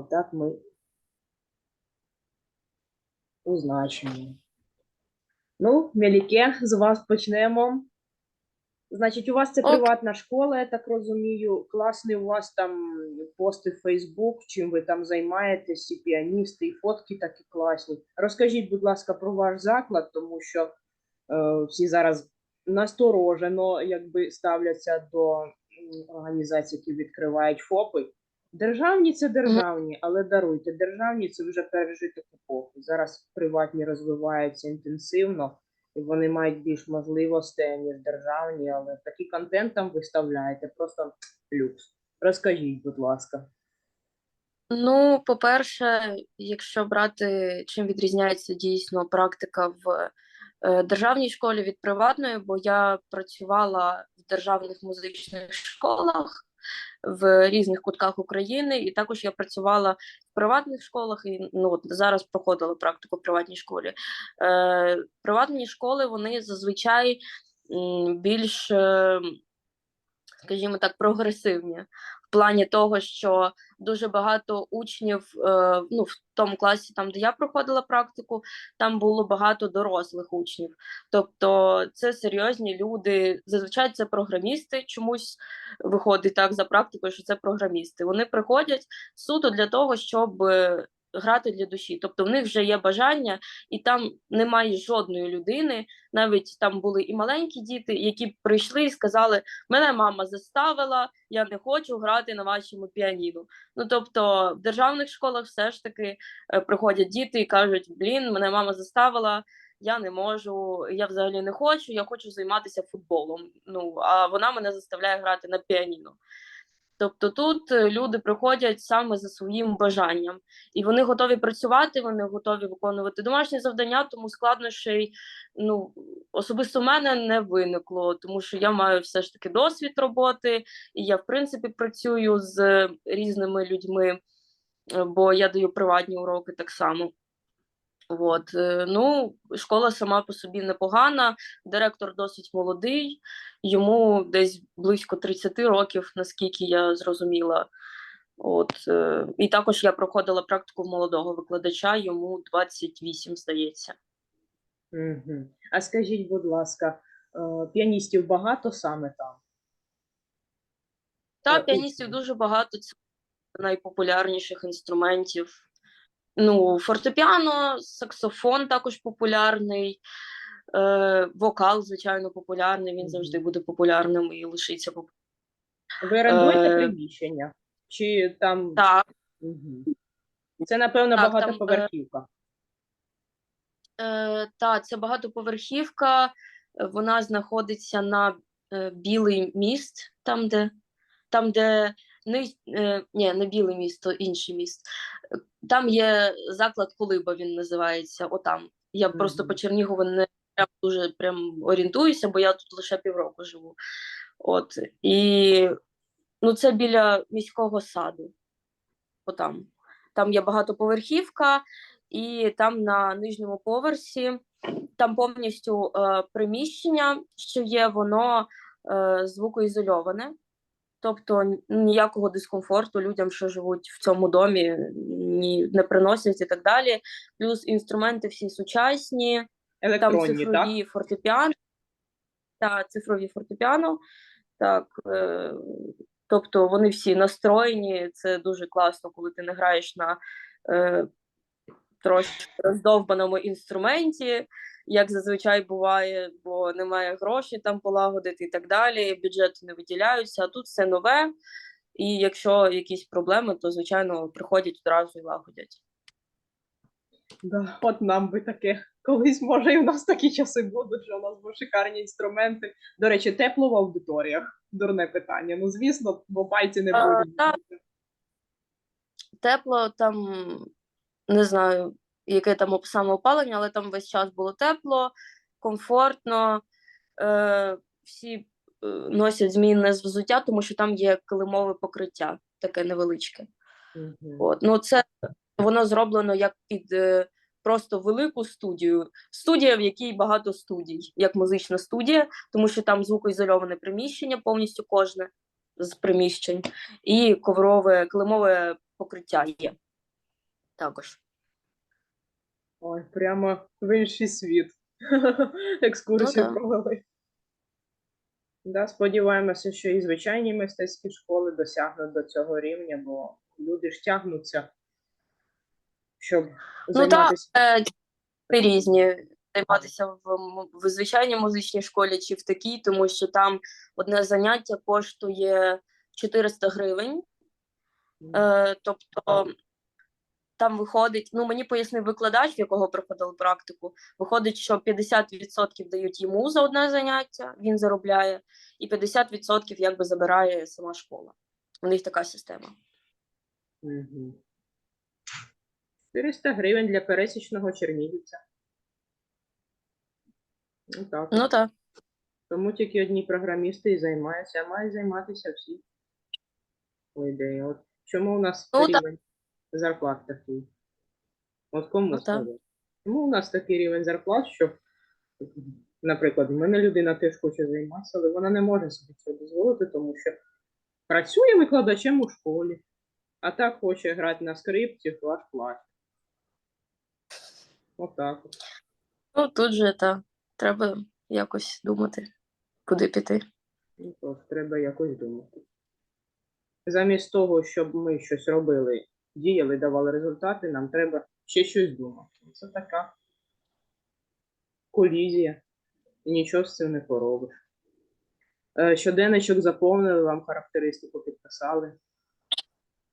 Отак ми узначимо. Ну, Меліке, з вас почнемо. Значить, у вас це Ок. приватна школа, я так розумію. Класний у вас там пости в Facebook, чим ви там займаєтесь, і піаністи, і фотки такі класні. Розкажіть, будь ласка, про ваш заклад, тому що е, всі зараз насторожено якби ставляться до організацій, які відкривають ФОПи. Державні це державні, але даруйте, державні це вже пережити епоху. Зараз приватні розвиваються інтенсивно, і вони мають більш можливостей, ніж державні, але такий контент там виставляєте, просто люкс. Розкажіть, будь ласка. Ну, по-перше, якщо брати, чим відрізняється дійсно практика в е, державній школі від приватної, бо я працювала в державних музичних школах в різних кутках України, і також я працювала в приватних школах і ну, зараз проходила практику в приватній школі. Е, приватні школи вони зазвичай більш, е, скажімо так, прогресивні в плані того, що дуже багато учнів, е, ну, в тому класі, там, де я проходила практику, там було багато дорослих учнів. Тобто це серйозні люди. Зазвичай це програмісти. Чомусь виходить так за практикою, що це програмісти. Вони приходять суто для того, щоб грати для душі. Тобто в них вже є бажання, і там немає жодної людини. Навіть там були і маленькі діти, які прийшли і сказали: мене мама заставила, я не хочу грати на вашому піаніно. Ну тобто, в державних школах все ж таки е, приходять діти і кажуть: блін, мене мама заставила. Я не можу, я взагалі не хочу, я хочу займатися футболом. Ну а вона мене заставляє грати на піаніно. Тобто тут е, люди приходять саме за своїм бажанням, і вони готові працювати, вони готові виконувати домашні завдання, тому складнощей ну особисто в мене не виникло, тому що я маю все ж таки досвід роботи, і я в принципі працюю з різними людьми, е, бо я даю приватні уроки так само. От, е, ну, школа сама по собі непогана, директор досить молодий, йому десь близько 30 років, наскільки я зрозуміла. От, е, і також я проходила практику молодого викладача, йому 28, здається. Угу. А скажіть, будь ласка, е, піаністів багато саме там? Та Е, піаністів дуже багато, це найпопулярніших інструментів. Ну, фортепіано, саксофон також популярний, е, вокал, звичайно, популярний, він завжди буде популярним і лишиться популярним. Ви орендуєте Е, приміщення? Чи там. Так, Угу. Це, напевно, Так, там, е, багатоповерхівка. Е, та, це багатоповерхівка, вона знаходиться на е, Білий міст, там, де, там, де ни, е, ні, не Білий міст, то інший міст. Там є заклад Колиба, він називається. Отам. Я просто по Чернігову не прям дуже прям орієнтуюся, бо я тут лише півроку живу. От. І ну, це біля міського саду. Отам. Там є багатоповерхівка, і там на нижньому поверсі там повністю е, приміщення, що є, воно е, звукоізольоване. Тобто ніякого дискомфорту людям, що живуть в цьому домі, ні, не приносять і так далі. Плюс інструменти всі сучасні, там Електронні, так? цифрові фортепіано та цифрові фортепіано. Так, е, тобто вони всі настроєні. Це дуже класно, коли ти не граєш на е, трошки роздовбаному інструменті, як зазвичай буває, бо немає грошей там полагодити і так далі. Бюджети не виділяються, а тут все нове. І якщо якісь проблеми, то звичайно приходять одразу і лагодять. Да, от нам би таке. Колись, може, і в нас такі часи будуть, що у нас будуть шикарні інструменти. До речі, тепло в аудиторіях. Дурне питання. Ну, звісно, бо пальці не будуть. тепло, там не знаю, яке там оп- саме опалення, але там весь час було тепло, комфортно. Е, всі е, носять змінне взуття, тому що там є килимове покриття, таке невеличке. Мгм. От. Ну, це воно зроблено як під е, просто велику студію. Студія, в якій багато студій, як музична студія, тому що там звукоізольоване приміщення, повністю кожне з приміщень, і коврове, килимове покриття є. також. Ой, прямо в інший світ. Екскурсію да. провели. Да, сподіваємося, що і звичайні мистецькі школи досягнуть до цього рівня, бо люди ж тягнуться, щоб Ну так, займатися. е, різні займатися в, в звичайній музичній школі чи в такій, тому що там одне заняття коштує 400 гривень. Е, тобто там виходить, ну мені пояснив викладач, в якого проходили практику, виходить, що 50% дають йому за одне заняття, він заробляє, і 50% якби забирає сама школа. У них така система. Мгм. 400 гривень для пересічного чернігівця. Ну так. Ну так. Тому тільки одні програмісти і займаються, а мають займатися всі. По ідеї. От чому у нас Ну, рівень зарплат такий? От кому Ну, так. Чому у нас такий рівень зарплат, що, наприклад, в мене людина теж хоче займатися, але вона не може собі це дозволити, тому що працює викладачем у школі, а так хоче грати на скрипці, ваш платить. Отак. от. Ну тут же та треба якось думати, куди піти. Ну, тож, треба якось думати. Замість того, щоб ми щось робили, діяли, давали результати, нам треба ще щось думати. Це така колізія. І нічого з цим не поробиш. Е, Щоденничок заповнили, вам характеристику підписали.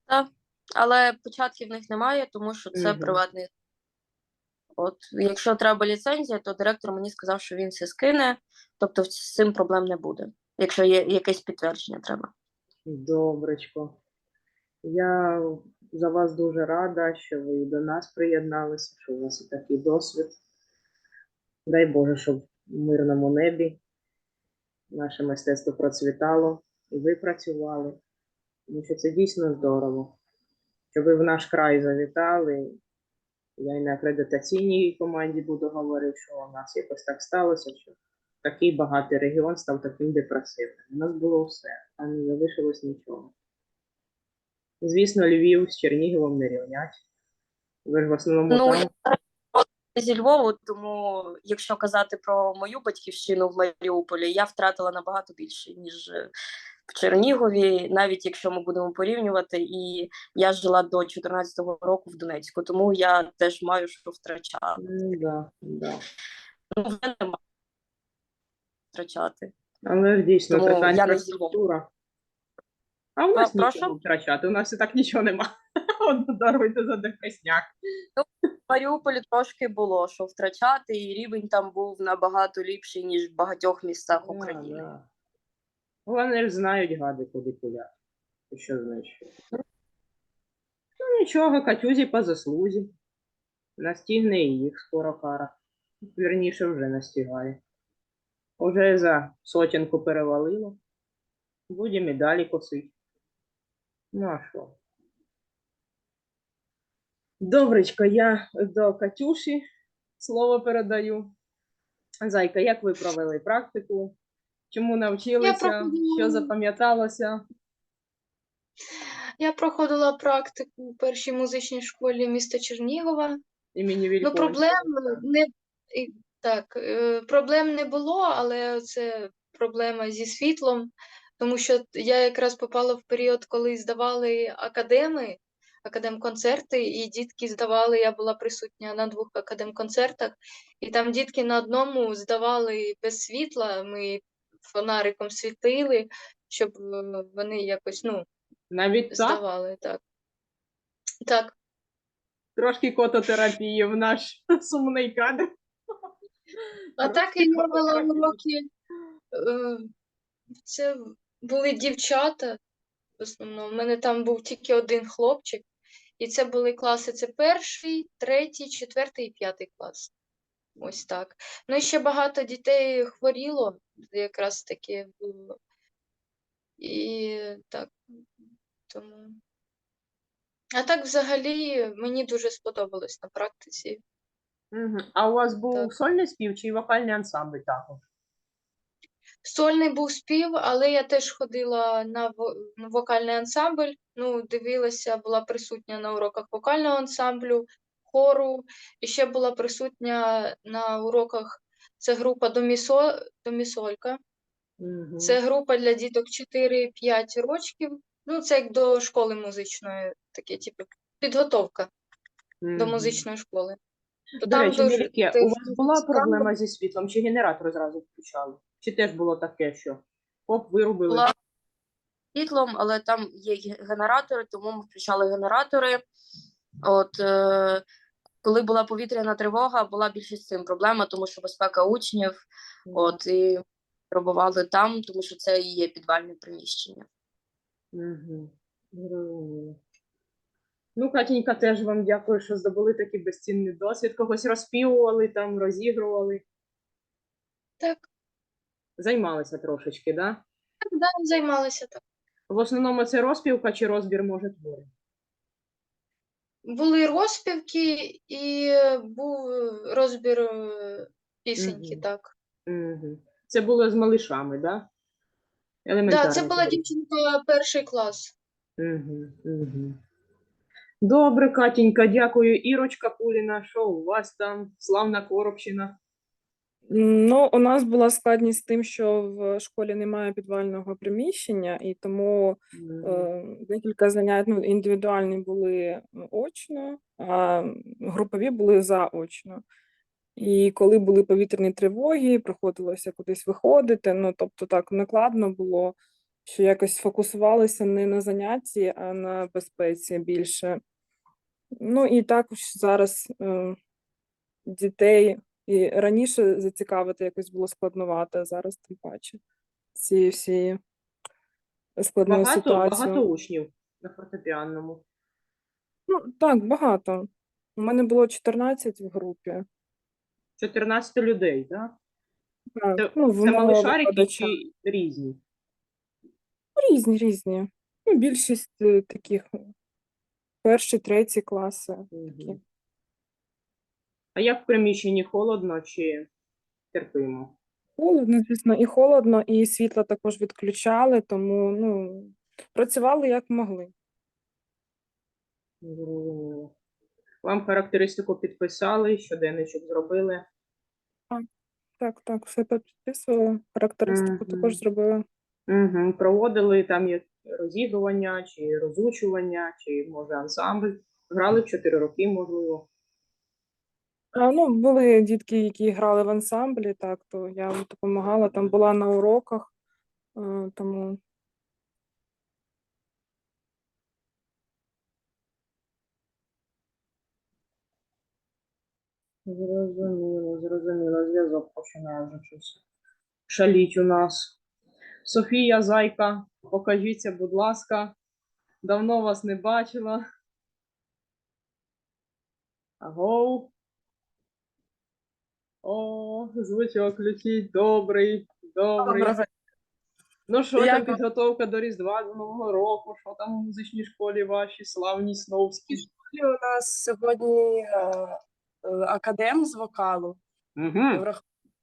Так, Але початків в них немає, тому що це Мгм. приватний. От, якщо треба ліцензія, то директор мені сказав, що він все скине, тобто з цим проблем не буде, якщо є якесь підтвердження треба. Добречко. Я за вас дуже рада, що ви до нас приєдналися, що у вас такий досвід. Дай Боже, щоб в мирному небі наше мистецтво процвітало і ви працювали. Тому що це дійсно здорово. Щоб ви в наш край завітали. Я і на акредитаційній команді буду говорити, що у нас якось так сталося, що такий багатий регіон став таким депресивним. У нас було все, а не залишилось нічого. Звісно, Львів з Черніговом не рівнять. Ви ж в основному Ну, там. я зі Львову, тому якщо казати про мою батьківщину в Маріуполі, я втратила набагато більше, ніж е, в Чернігові, навіть якщо ми будемо порівнювати, і я жила до 14-го року в Донецьку, тому я теж маю що втрачати. Ну, да, да. Ну, вже немає втрачати. Але ж дійсно Тому така я не інфраструктура. А у нас Про- нічого втрачати, у нас і так нічого нема. От даруйте за депресняк. В Маріуполі трошки було що втрачати, і рівень там був набагато ліпший, ніж в багатьох містах України. да. Вони ж знають гади, куди куляти. Що значить? Ну нічого, Катюзі по заслузі. Настігне і їх скоро кара. Вірніше вже настігає. Уже за сотенку перевалило. Будемо і далі косити. Ну? Добречко, я до Катюші слово передаю. Зайка, як ви провели практику? Чому навчилися? Що запам'яталося? Я проходила практику у першій музичній школі міста Чернігова. Імені Ну, проблем не так, е, проблем не було, але це проблема зі світлом, тому що я якраз попала в період, коли здавали академи, академконцерти, і дітки здавали, я була присутня на двох академконцертах, і там дітки на одному здавали без світла. Ми фонариком світили, щоб е, вони якось ну, Навіть так? здавали. Так. Так. Трошки кототерапії в наш сумний кадр. А так я кототерапії. уроки. е, Це були дівчата в основному. У мене там був тільки один хлопчик, і це були класи: це перший, третій, четвертий і п'ятий клас. Ось так. Ну і ще багато дітей хворіло, якраз таке було. І так, тому. А так, взагалі, мені дуже сподобалось на практиці. Мгм. А у вас був Так. сольний спів чи вокальний ансамбль також? Сольний був спів, але я теж ходила на вокальний ансамбль. Ну, дивилася, була присутня на уроках вокального ансамблю, хору, і ще була присутня на уроках. Це група Домісо, Домісолька. Мгм. Це група для діток 4-5 років. Ну, це як до школи музичної, таке, типу, підготовка до музичної школи. То До речі, дуже Міліке, у вас була проблема зі світлом, чи генератор зразу включали? Чи теж було таке, що оп, вирубили? Була світлом, але там є генератори, тому ми включали генератори. От е, коли була повітряна тривога, була більше з цим проблема, тому що безпека учнів. От і пробували там, тому що це і є підвальне приміщення. Угу. Ну, Катінька, теж вам дякую, що здобули такий безцінний досвід. Когось розпівували, там, розігрували. Так, Займалися трошечки, да? так, да, займалася так. В основному це розпівка чи розбір може творів? Були розпівки і був е, розбір е, пісеньки, Мгм. так. Угу. Це було з малишами, да? Так, Елементарно. це була дівчинка перший клас. Угу, угу. Добре, Катінька, дякую. Ірочка Пуліна, що у вас там? Славна Коробщина. Ну, у нас була складність з тим, що в школі немає підвального приміщення, і тому Мгм. е, декілька занять ну, індивідуальні були очно, а групові були заочно. І коли були повітряні тривоги, приходилося кудись виходити. Ну, тобто так накладно було, що якось фокусувалися не на занятті, а на безпеці більше. Ну і також зараз е, дітей і раніше зацікавити якось було складновато, а зараз тим паче цією всією складною Багато, ситуацією. багато учнів на фортепіанному. Ну, так, багато. У мене було 14 в групі. 14 людей, так? Так, Це, ну, це малишарики чи різні? Різні, різні. Ну, більшість е, таких перші, треті класи. Мгм. А як в приміщенні холодно чи терпимо? Холодно, звісно, і холодно, і світло також відключали, тому ну, працювали як могли. Зрозуміло. Вам характеристику підписали, щоденничок зробили. Так, так, все підписували, характеристику також Мгм. зробили. Угу. Проводили там є розігрування, чи розучування, чи може ансамбль. Грали в 4 роки, можливо. А, ну, були дітки, які грали в ансамблі, так, то я допомагала, там була на уроках, е, тому Зрозуміло, зрозуміло. Зв'язок починає вже щось шаліть у нас. Софія Зайка, покажіться, будь ласка. Давно вас не бачила. Агоу. О, звучок летить. Добрий, добрий. Доброго. Ну що там підготовка до Різдва, до Нового року? Що там у музичній школі ваші славні сновські? У нас сьогодні е, е, академ з вокалу. Угу.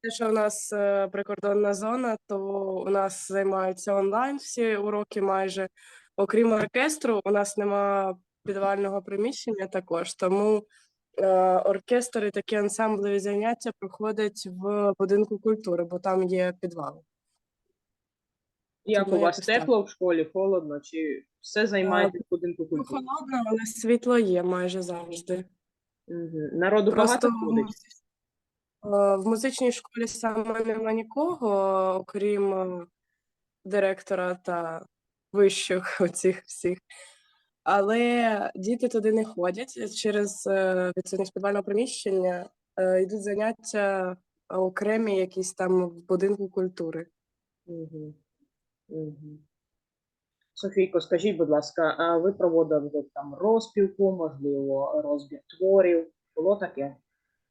Враховуючи, що у нас е, прикордонна зона, то у нас займаються онлайн всі уроки майже. Окрім оркестру, у нас нема підвального приміщення також, тому е, оркестр і такі ансамблеві заняття проходять в будинку культури, бо там є підвал. Як у вас тепло в школі, холодно, чи все займаєте в будинку культури? Холодно, але світло є майже завжди. Угу. Народу Просто багато ходить? Е, в музичній школі саме нема нікого, окрім е, директора та вищих оцих всіх. Але діти туди не ходять через е, відсутність підвального приміщення. Йдуть заняття окремі, якісь там в будинку культури. Софійко, скажіть, будь ласка, а ви проводили там розпівку, можливо, розбір творів? Було таке?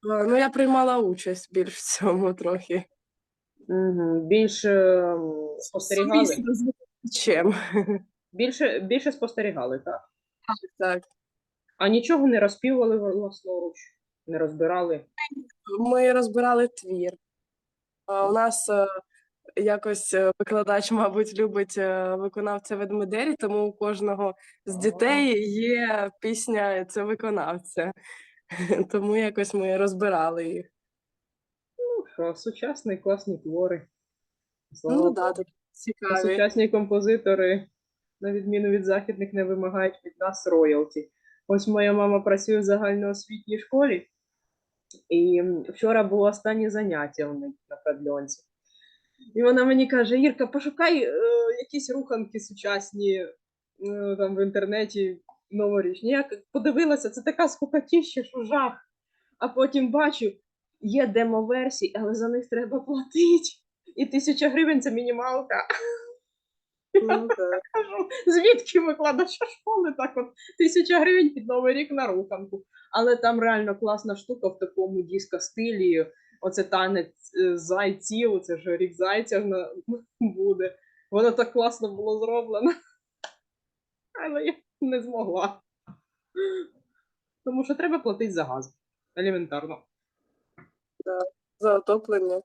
Ну, я приймала участь більш в цьому трохи. Угу. Більше м, спостерігали? З викладачем. Більше, більше спостерігали, так? Так. А нічого не розпівували власноруч, не розбирали? Ми розбирали твір. А У нас е, якось е, викладач, мабуть, любить е, виконавця ведмедері, тому у кожного з дітей є пісня це виконавця. Тому якось ми розбирали їх. Ну що, сучасні класні твори. Слава Ну да, цікаві. Сучасні композитори, на відміну від західних, не вимагають від нас роялті. Ось моя мама працює в загальноосвітній школі, і вчора було останнє заняття у неї на продльонці. І вона мені каже: Ірка, пошукай е, якісь руханки сучасні е, там в інтернеті новорічні. Я подивилася, це така скукотіща, що жах. А потім бачу, є демо-версії, але за них треба платити. І тисяча гривень це мінімалка. Ну, так. кажу, звідки викладача школи так от тисяча гривень під новий рік на руханку. Але там реально класна штука в такому диско-стилі. Оце танець е, зайців, це ж рік зайця буде. Воно так класно було зроблено. Але я не змогла. Тому що треба платити за газ. Елементарно. За отоплення.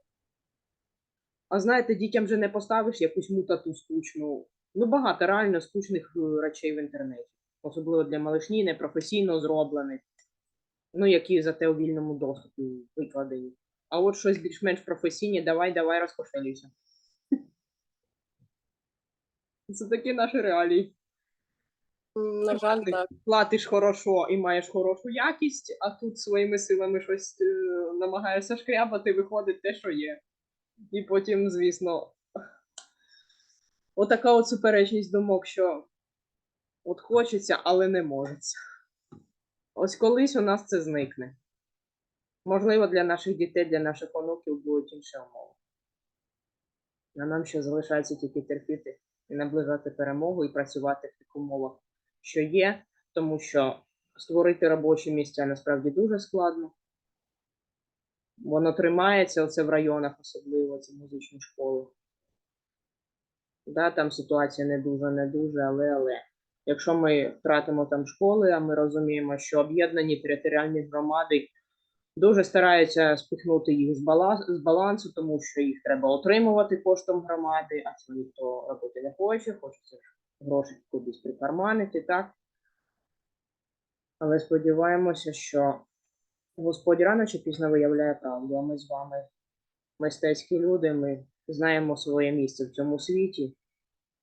А знаєте, дітям же не поставиш якусь мутату скучну. Ну, багато реально скучних е, речей в інтернеті. Особливо для малишні, непрофесійно зроблених. Ну, які зате у вільному доступі викладені. А от щось більш-менш професійне, давай, давай, розкошелюйся. Це такі наші реалії. На жаль, Ти так. Платиш хорошо і маєш хорошу якість, а тут своїми силами щось е, намагаєшся шкрябати, виходить те, що є. І потім, звісно, отака от суперечність думок, що от хочеться, але не можеться. Ось колись у нас це зникне. Можливо, для наших дітей, для наших онуків будуть інші умови. А нам ще залишається тільки терпіти і наближати перемогу і працювати в тих умовах, що є, тому що створити робочі місця насправді дуже складно. Воно тримається оце в районах, особливо ці музичні школи. Да, там ситуація не дуже, не дуже, але але. Якщо ми втратимо там школи, а ми розуміємо, що об'єднані територіальні громади дуже стараються спихнути їх з, бала- з балансу, тому що їх треба отримувати коштом громади, а це ніхто робити не хоче, хочеться гроші кудись прикарманити, так? Але сподіваємося, що Господь рано чи пізно виявляє правду, а ми з вами мистецькі люди, ми знаємо своє місце в цьому світі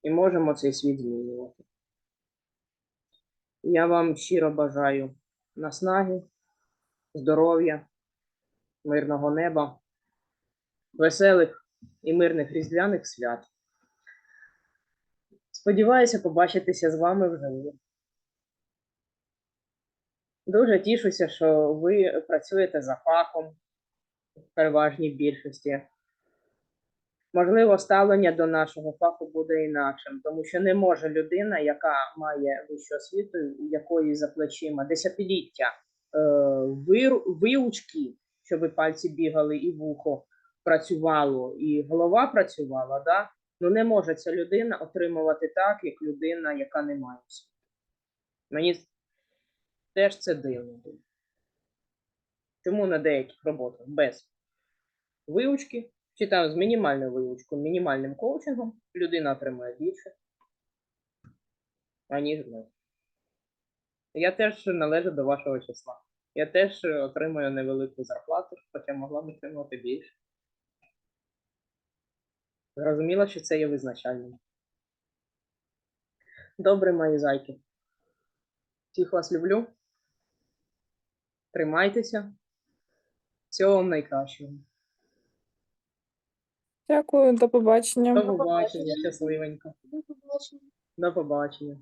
і можемо цей світ змінювати. Я вам щиро бажаю наснаги, здоров'я, мирного неба, веселих і мирних різдвяних свят. Сподіваюся побачитися з вами вживу. Дуже тішуся, що ви працюєте за фахом в переважній більшості. Можливо, ставлення до нашого фаху буде інакшим, тому що не може людина, яка має вищу освіту, якої за плечима десятиліття е, виучки, щоб пальці бігали і вухо працювало, і голова працювала, да? Ну не може ця людина отримувати так, як людина, яка не має освіти. Мені теж це дивно. Чому на деяких роботах без виучки, чи там з мінімальною виучкою, мінімальним коучингом людина отримує більше, аніж ми. Я теж належу до вашого числа. Я теж отримую невелику зарплату, хоча могла б отримувати більше. Зрозуміло, що це є визначальним. Добре, мої зайки. Всіх вас люблю. Тримайтеся. Всього вам найкращого. Дякую, до побачення. До побачення, щасливенько. До побачення. До побачення.